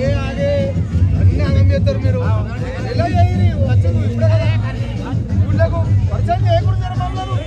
ఏ ఆగే అన్ని ఆగం చేస్తారు మీరు. ఎలా చేయరు? వచ్చేది ఇప్పుడే కదా. ఊళ్ళకు పరిచయం చేయకూడదు మమ్మల్ని.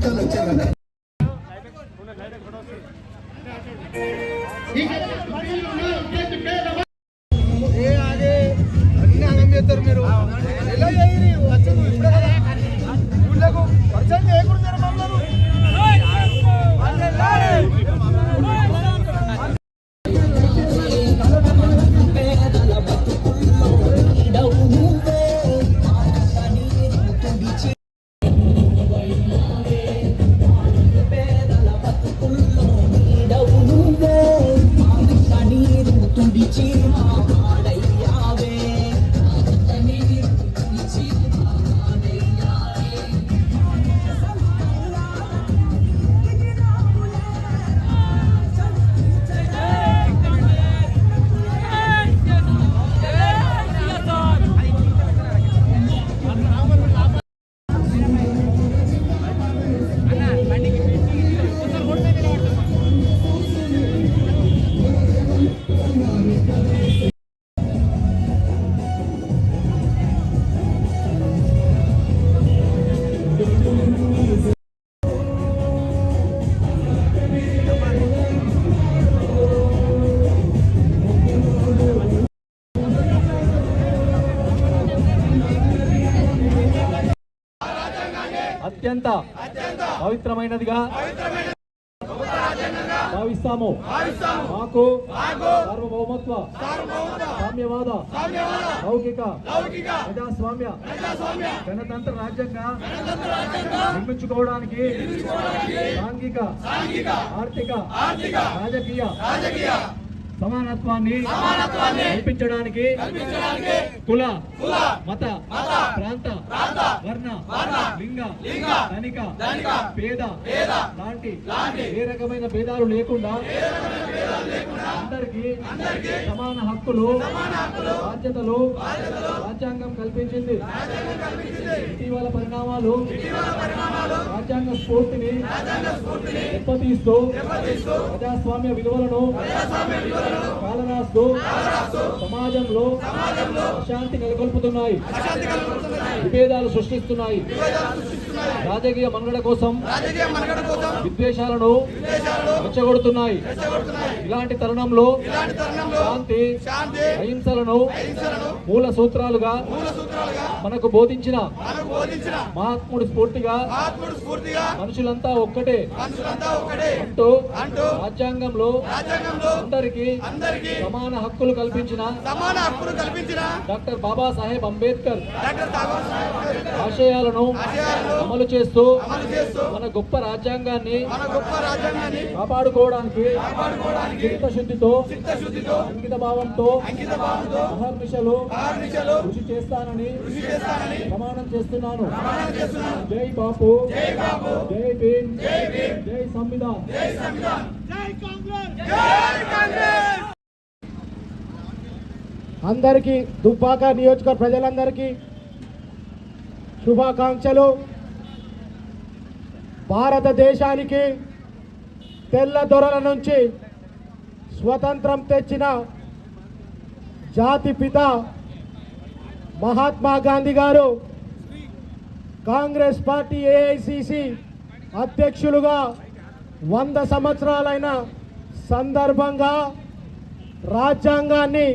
చరితల చరణ అత్యంత పవిత్రమైనదిగా భావిస్తాము. మాకు సార్వభౌమత్వ సామ్యవాద లౌకిక ప్రజాస్వామ్య గణతంత్ర రాజ్యంగా నిర్మించుకోవడానికి సాంఘిక ఆర్థిక రాజకీయ సమానత్వాన్ని కల్పించడానికి కుల మత ప్రాంత వర్ణ లింగ ధనిక పేద లాంటి ఏ రకమైన భేదాలు లేకుండా అందరికీ సమాన హక్కులు బాధ్యతలు రాజ్యాంగం కల్పించింది. ఇటీవల పరిణామాలు రాజ్యాంగ స్ఫూర్తిని దెబ్బతీస్తూ ప్రజాస్వామ్య విలువలను కాలరాస్తూ సమాజంలో అశాంతి నెలకొల్పుతున్నాయి. విభేదాలు సృష్టిస్తున్నాయి. రాజకీయ మనుగడ కోసం విద్వేషాలను రెచ్చగొడుతున్నాయి. ఇలాంటి తరుణంలో శాంతి అహింసలను మూల సూత్రాలుగా మనకు బోధించిన మహాత్ముడి స్ఫూర్తిగా మనుషులంతా ఒక్కటే అంటూ రాజ్యాంగంలో అందరికీ సమాన హక్కులు కల్పించిన సమాన హక్కులు కల్పించిన డాక్టర్ బాబాసాహెబ్ అంబేద్కర్ ఆశయాలను అమలు చేస్తూ అమలు చేస్తూ మన గొప్ప రాజ్యాంగాన్ని మన గొప్ప రాజ్యాంగాన్ని కాపాడుకోవడానికి చిత్తశుద్ధితో అంకిత భావంతో కృషి చేస్తానని కృషి చేస్తానని ప్రమాణం చేస్తున్నాను. ప్రమాణం చేస్తున్నాను. జై బాపు. జై భీమ్. జై భీమ్. జై సంవిధాన్. జై సంవిధాన్. జై కాంగ్రెస్. జై కాంగ్రెస్. అందరికీ దుబ్బాక నియోజకవర్గ ప్రజలందరికీ శుభాకాంక్షలు. భారతదేశానికి తెల్ల దొరల నుంచి స్వతంత్రం తెచ్చిన జాతి పిత మహాత్మా గాంధీ గారు కాంగ్రెస్ పార్టీ ఏఐసిసి అధ్యక్షులుగా వంద సంవత్సరాలైన సందర్భంగా రాజ్యాంగాన్ని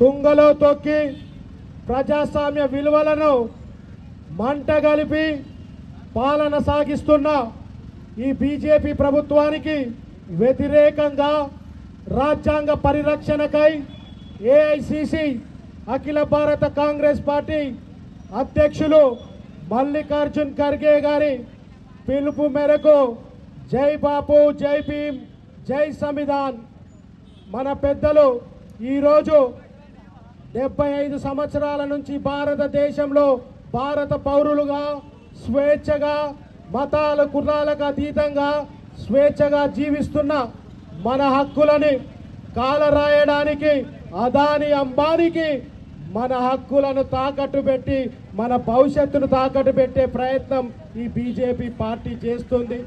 తుంగలో తొక్కి ప్రజాస్వామ్య విలువలను మంటగలిపి పాలన సాగిస్తున్న ఈ బీజేపీ ప్రభుత్వానికి వ్యతిరేకంగా రాజ్యాంగ పరిరక్షణకై ఏఐసిసి అఖిల భారత కాంగ్రెస్ పార్టీ అధ్యక్షులు మల్లికార్జున్ ఖర్గే గారి పిలుపు మేరకు జై బాపు జై భీమ్ జై సంవిధాన్. మన పెద్దలు ఈరోజు డెబ్బై ఐదు సంవత్సరాల నుంచి భారతదేశంలో భారత పౌరులుగా స్వేచ్ఛగా మతాల కుర్రాలకు అతీతంగా స్వేచ్ఛగా జీవిస్తున్న మన హక్కులని కాలరాయడానికి అదాని అంబానికి మన హక్కులను తాకట్టు పెట్టి మన భవిష్యత్తును తాకట్టు పెట్టే ప్రయత్నం ఈ బీజేపీ పార్టీ చేస్తుంది.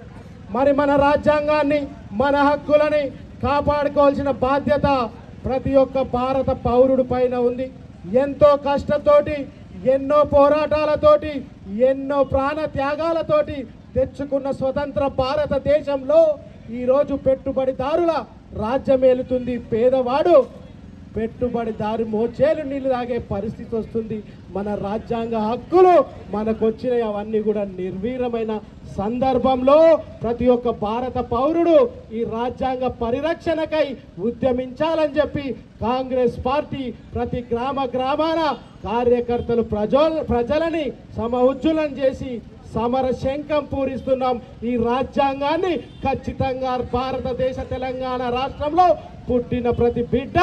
మరి మన రాజ్యాంగాన్ని మన హక్కులని కాపాడుకోవాల్సిన బాధ్యత ప్రతి ఒక్క భారత పౌరుడి పైన ఉంది. ఎంతో కష్టంతోటి ఎన్నో పోరాటాలతోటి ఎన్నో ప్రాణ త్యాగాలతోటి తెచ్చుకున్న స్వతంత్ర భారతదేశంలో ఈరోజు పెట్టుబడిదారుల రాజ్యమేలుతుంది. పేదవాడు పెట్టుబడిదారు మోచేలు నీళ్ళు తాగే పరిస్థితి వస్తుంది. మన రాజ్యాంగ హక్కులు మనకు వచ్చినాయి అవన్నీ కూడా నిర్వీరమైన సందర్భంలో ప్రతి ఒక్క భారత పౌరుడు ఈ రాజ్యాంగ పరిరక్షణకై ఉద్యమించాలని చెప్పి కాంగ్రెస్ పార్టీ ప్రతి గ్రామ గ్రామాన కార్యకర్తలు ప్రజో ప్రజలని సమఉజ్జులం చేసి సమర శంఖం పూరిస్తున్నాం. ఈ రాజ్యాంగాన్ని ఖచ్చితంగా భారతదేశ తెలంగాణ రాష్ట్రంలో పుట్టిన ప్రతి బిడ్డ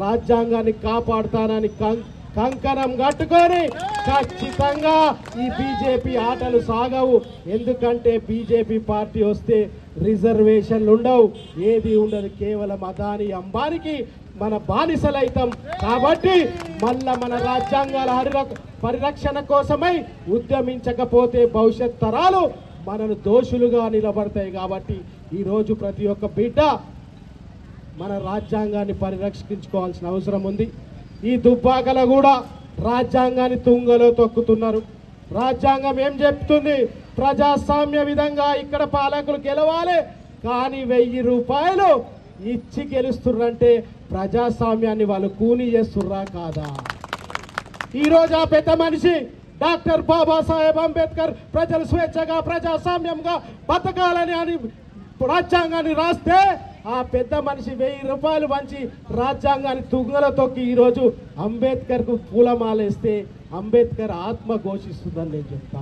రాజ్యాంగాన్ని కాపాడుతానని కం- కంకణం కట్టుకొని ఖచ్చితంగా ఈ బీజేపీ ఆటలు సాగవు. ఎందుకంటే బీజేపీ పార్టీ వస్తే రిజర్వేషన్లు ఉండవు. ఏది ఉండదు కేవలం అదాని అంబానికి మన బానిసలైతాం. కాబట్టి మళ్ళా మన రాజ్యాంగాల హరిర పరిరక్షణ కోసమై ఉద్యమించకపోతే భవిష్యత్ తరాలు మనను దోషులుగా నిలబడతాయి. కాబట్టి ఈరోజు ప్రతి ఒక్క బిడ్డ మన రాజ్యాంగాన్ని పరిరక్షించుకోవాల్సిన అవసరం ఉంది. ఈ దుబ్బాకల కూడా రాజ్యాంగాన్ని తుంగలో తొక్కుతున్నారు. రాజ్యాంగం ఏం చెప్తుంది? ప్రజాస్వామ్య విధంగా ఇక్కడ పాలకులు గెలవాలి. కానీ వెయ్యి రూపాయలు ఇచ్చి గెలుస్తుర్రంటే ప్రజాస్వామ్యాన్ని వాళ్ళు కూని చేస్తుర్రా కాదా? ఈరోజు ఆ పెద్ద మనిషి డాక్టర్ బాబాసాహెబ్ అంబేద్కర్ ప్రజలు స్వేచ్ఛగా ప్రజాస్వామ్యంగా బతకాలని అని రాజ్యాంగాన్ని రాస్తే ఆ పెద్ద మనిషి వెయ్యి రూపాయలు పంచి రాజ్యాంగాన్ని తుంగలో తొక్కి ఈరోజు అంబేద్కర్కు పూలమాలేస్తే అంబేద్కర్ ఆత్మ ఘోషిస్తుందని నేను చెప్తా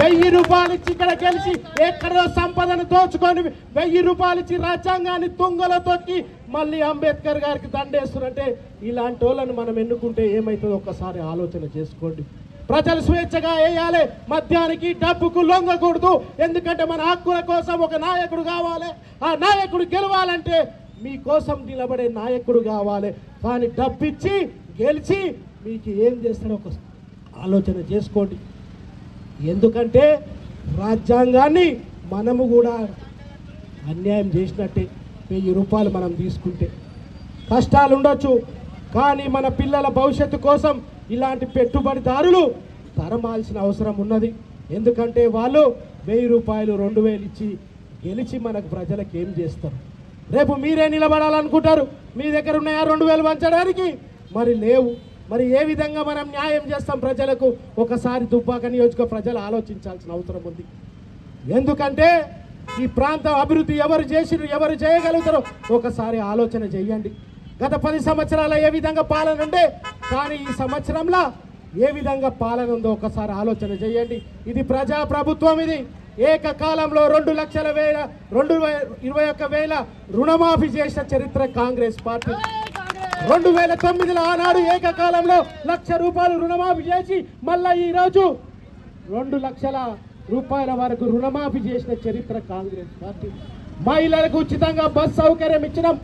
వెయ్యి రూపాయలు ఇచ్చి ఇక్కడ గెలిచి ఎక్కడో సంపదను దోచుకొని వెయ్యి రూపాయలు ఇచ్చి రాజ్యాంగాన్ని తుంగలో తొక్కి మళ్ళీ అంబేద్కర్ గారికి దండేస్తున్నట్టే ఇలాంటి వాళ్ళని మనం ఎన్నుకుంటే ఏమవుతుందో ఒక్కసారి ఆలోచన చేసుకోండి. ప్రజలు స్వేచ్ఛగా వేయాలి. మద్యానికి డబ్బుకు లొంగకూడదు. ఎందుకంటే మన హక్కుల కోసం ఒక నాయకుడు కావాలి. ఆ నాయకుడు గెలవాలంటే మీకోసం నిలబడే నాయకుడు కావాలి. కానీ డబ్బిచ్చి గెలిచి మీకు ఏం చేస్తాడో ఒక ఆలోచన చేసుకోండి. ఎందుకంటే రాజ్యాంగాన్ని మనము కూడా అన్యాయం చేసినట్టే. వెయ్యి రూపాయలు మనం తీసుకుంటే. కష్టాలు ఉండొచ్చు. కానీ మన పిల్లల భవిష్యత్తు కోసం ఇలాంటి పెట్టుబడిదారులు తరమాల్సిన అవసరం ఉన్నది. ఎందుకంటే వాళ్ళు వెయ్యి రూపాయలు రెండు వేలు ఇచ్చి గెలిచి మనకు ప్రజలకు ఏం చేస్తారు? రేపు మీరే నిలబడాలనుకుంటారు. మీ దగ్గర ఉన్నాయా రెండు వేలు పంచడానికి మరి లేవు. మరి ఏ విధంగా మనం న్యాయం చేస్తాం ప్రజలకు? ఒకసారి దుబ్బాక నియోజక ప్రజలు ఆలోచించాల్సిన అవసరం ఉంది. ఎందుకంటే ఈ ప్రాంతం అభివృద్ధి ఎవరు చేసిరు ఎవరు చేయగలుగుతారో ఒకసారి ఆలోచన చేయండి. గత పది సంవత్సరాల ఏ విధంగా పాలన ఉండే? కానీ ఈ సంవత్సరంలో ఏ విధంగా పాలన ఉందో ఒకసారి ఆలోచన చేయండి. ఇది ప్రజా ప్రభుత్వం ఇది. ఏకకాలంలో రెండు లక్షల వేల రెండు ఇరవై ఒక్క వేల రుణమాఫీ చేసిన చరిత్ర కాంగ్రెస్ పార్టీ. రెండు వేల తొమ్మిదిలో ఆనాడు ఏకకాలంలో లక్ష రూపాయలు రుణమాఫీ చేసి మళ్ళా ఈరోజు రెండు లక్షల రూపాయల వరకు రుణమాఫీ చేసిన చరిత్ర కాంగ్రెస్ పార్టీ. మహిళలకు ఉచితంగా బస్ సౌకర్యం ఇచ్చడం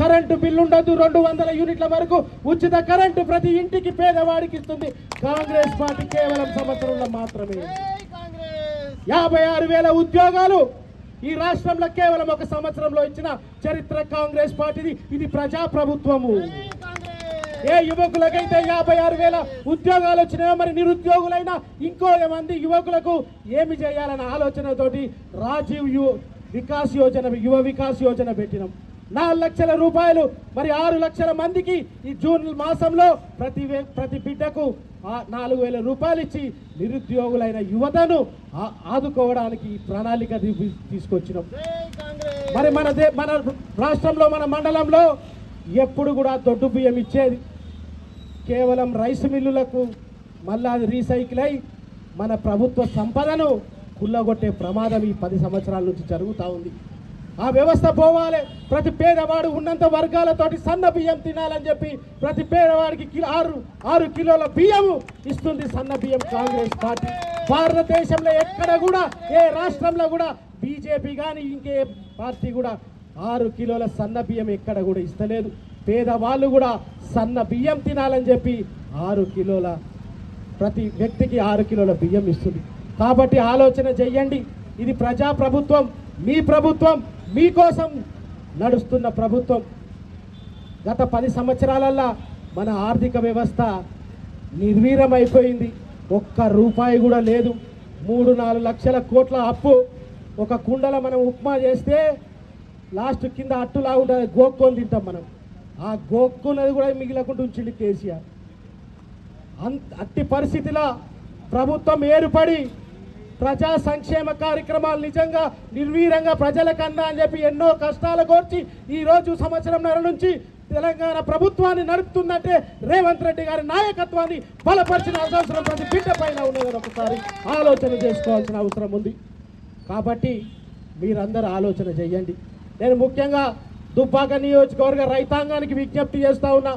కరెంటు బిల్లు ఉండదు రెండు వందల యూనిట్ల వరకు ఉచిత కరెంటు ప్రతి ఇంటికి పేదవాడికి ఇస్తుంది. కాంగ్రెస్ పార్టీ కేవలం సంవత్సరంలో మాత్రమే. యాభై ఆరు వేల ఉద్యోగాలు ఈ రాష్ట్రంలో కేవలం ఒక సంవత్సరంలో ఇచ్చిన చరిత్ర కాంగ్రెస్ పార్టీది. ఇది ప్రజా ప్రభుత్వము ఏ యువకులకైతే యాభై ఆరు వేల ఉద్యోగాలు వచ్చినాయో మరి నిరుద్యోగులైన ఇంకో మంది యువకులకు ఏమి చేయాలన్న ఆలోచనతోటి రాజీవ్ యు వికాస్ యోజన యువ వికాస్ యోజన పెట్టినాం. నాలుగు లక్షల రూపాయలు మరి ఆరు లక్షల మందికి ఈ జూన్ మాసంలో ప్రతి ప్రతి బిడ్డకు ఆ నాలుగు వేల రూపాయలు ఇచ్చి నిరుద్యోగులైన యువతను ఆదుకోవడానికి ఈ ప్రణాళిక తీసుకొచ్చినాం. మరి మన దే మన రాష్ట్రంలో మన మండలంలో ఎప్పుడు కూడా దొడ్డు బియ్యం ఇచ్చేది. కేవలం రైస్ మిల్లులకు మళ్ళా అది రీసైకిల్ అయి మన ప్రభుత్వ సంపదను కుల్లగొట్టే ప్రమాదం ఈ పది సంవత్సరాల నుంచి జరుగుతూ ఉంది. ఆ వ్యవస్థ పోవాలి. ప్రతి పేదవాడు ఉన్నంత వర్గాలతోటి సన్న బియ్యం తినాలని చెప్పి ప్రతి పేదవాడికి కిలో ఆరు ఆరు కిలోల బియ్యము ఇస్తుంది సన్న బియ్యం కాంగ్రెస్ పార్టీ. భారతదేశంలో ఎక్కడ కూడా ఏ రాష్ట్రంలో కూడా బీజేపీ కానీ ఇంకే పార్టీ కూడా ఆరు కిలోల సన్న బియ్యం ఎక్కడ కూడా ఇస్తలేదు. పేదవాళ్ళు కూడా సన్న బియ్యం తినాలని చెప్పి ఆరు కిలోల ప్రతి వ్యక్తికి ఆరు కిలోల బియ్యం ఇస్తుంది. కాబట్టి ఆలోచన చెయ్యండి. ఇది ప్రజా ప్రభుత్వం మీ ప్రభుత్వం మీకోసం నడుస్తున్న ప్రభుత్వం గత పది సంవత్సరాలల్లా మన ఆర్థిక వ్యవస్థ నిర్వీరమైపోయింది ఒక్క రూపాయి కూడా లేదు. మూడు నాలుగు లక్షల కోట్ల అప్పు. ఒక కుండల మనం ఉప్మా చేస్తే లాస్ట్ కింద అట్టులా ఉంటుంది గోక్కొని తింటాం మనం. ఆ గోక్కున్నది కూడా మిగిలకుండా ఉంచింది కేసీఆర్. అంత అట్టి పరిస్థితిలో ప్రభుత్వం ఏర్పడి ప్రజా సంక్షేమ కార్యక్రమాలు నిజంగా నిర్వీరంగా ప్రజలకు అందా అని చెప్పి ఎన్నో కష్టాలు కోర్చి ఈరోజు సంవత్సరంన్నర నుంచి తెలంగాణ ప్రభుత్వాన్ని నడుపుతుందంటే రేవంత్ రెడ్డి గారి నాయకత్వాన్ని బలపరిచిన అవసరం ప్రతి బిడ్డ పైన ఉన్నదని ఒకసారి ఆలోచన చేసుకోవాల్సిన అవసరం ఉంది. కాబట్టి మీరందరూ ఆలోచన చేయండి. నేను ముఖ్యంగా దుబ్బాక నియోజకవర్గ రైతాంగానికి విజ్ఞప్తి చేస్తా ఉన్నా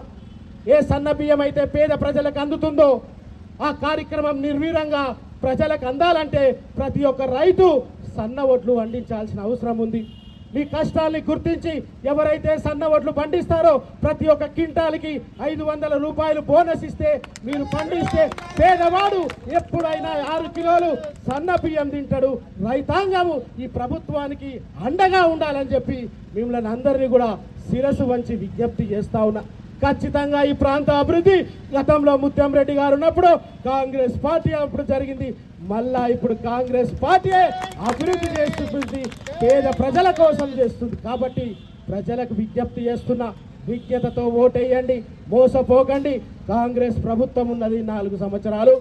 ఏ సన్న బియ్యం అయితే పేద ప్రజలకు అందుతుందో ఆ కార్యక్రమం నిర్వీరంగా ప్రజలకు అందాలంటే ప్రతి ఒక్క రైతు సన్న ఒడ్లు పండించాల్సిన అవసరం ఉంది. మీ కష్టాల్ని గుర్తించి ఎవరైతే సన్న ఒడ్లు పండిస్తారో ప్రతి ఒక్క క్వింటాల్కి ఐదు వందల రూపాయలు బోనస్ ఇస్తే మీరు పండిస్తే పేదవాడు ఎప్పుడైనా ఆరు కిలోలు సన్న బియ్యం తింటాడు. రైతాంగము ఈ ప్రభుత్వానికి అండగా ఉండాలని చెప్పి మిమ్మల్ని అందరినీ కూడా శిరసు వంచి విజ్ఞప్తి చేస్తా ఉన్నా. ఖచ్చితంగా ఈ ప్రాంత అభివృద్ధి గతంలో ముత్యం రెడ్డి గారు ఉన్నప్పుడు కాంగ్రెస్ పార్టీ అప్పుడు జరిగింది. మళ్ళా ఇప్పుడు కాంగ్రెస్ పార్టీ అభివృద్ధి చేస్తుంది. పేద ప్రజల కోసం చేస్తుంది. కాబట్టి ప్రజలకు విజ్ఞప్తి చేస్తున్నా విజ్ఞతతో ఓటేయండి మోసపోకండి. కాంగ్రెస్ ప్రభుత్వం ఉన్నది నాలుగు సంవత్సరాలు.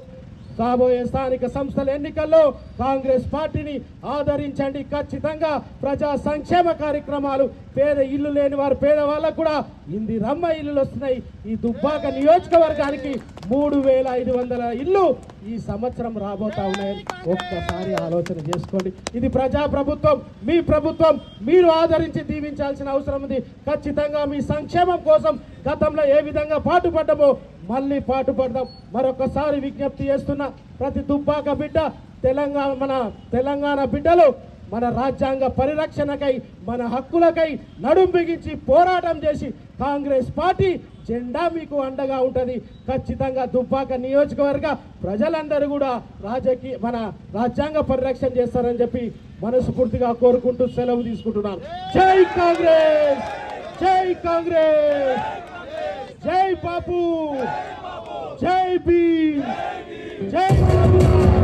రాబోయే స్థానిక సంస్థల ఎన్నికల్లో కాంగ్రెస్ పార్టీని ఆదరించండి. ఖచ్చితంగా ప్రజా సంక్షేమ కార్యక్రమాలు పేద ఇల్లు లేని వారు పేదవాళ్ళకు కూడా ఇంది రమ్మ ఇల్లులు వస్తున్నాయి. ఈ దుబ్బాక నియోజకవర్గానికి మూడు వేల ఐదు వందల ఇల్లు ఈ సంవత్సరం రాబోతా ఉన్నాయని ఒక్కసారి ఆలోచన చేసుకోండి. ఇది ప్రజా ప్రభుత్వం మీ ప్రభుత్వం మీరు ఆదరించి దీవించాల్సిన అవసరం ఉంది. ఖచ్చితంగా మీ సంక్షేమం కోసం గతంలో ఏ విధంగా పాటుపడ్డమో మళ్ళీ పాటుపడదాం మరొకసారి విజ్ఞప్తి చేస్తున్న ప్రతి దుబ్బాక బిడ్డ తెలంగాణ మన తెలంగాణ బిడ్డలు మన రాజ్యాంగ పరిరక్షణకై మన హక్కులకై నడుం బిగించి పోరాటం చేసి కాంగ్రెస్ పార్టీ జెండా మీకు అండగా ఉంటుంది. ఖచ్చితంగా దుబ్బాక నియోజకవర్గ ప్రజలందరూ కూడా రాజకీయ మన రాజ్యాంగ పరిరక్షణ చేస్తారని చెప్పి మనస్ఫూర్తిగా కోరుకుంటూ సెలవు తీసుకుంటున్నాను. జై కాంగ్రెస్! జై Congress! J Babu! JB, Babu!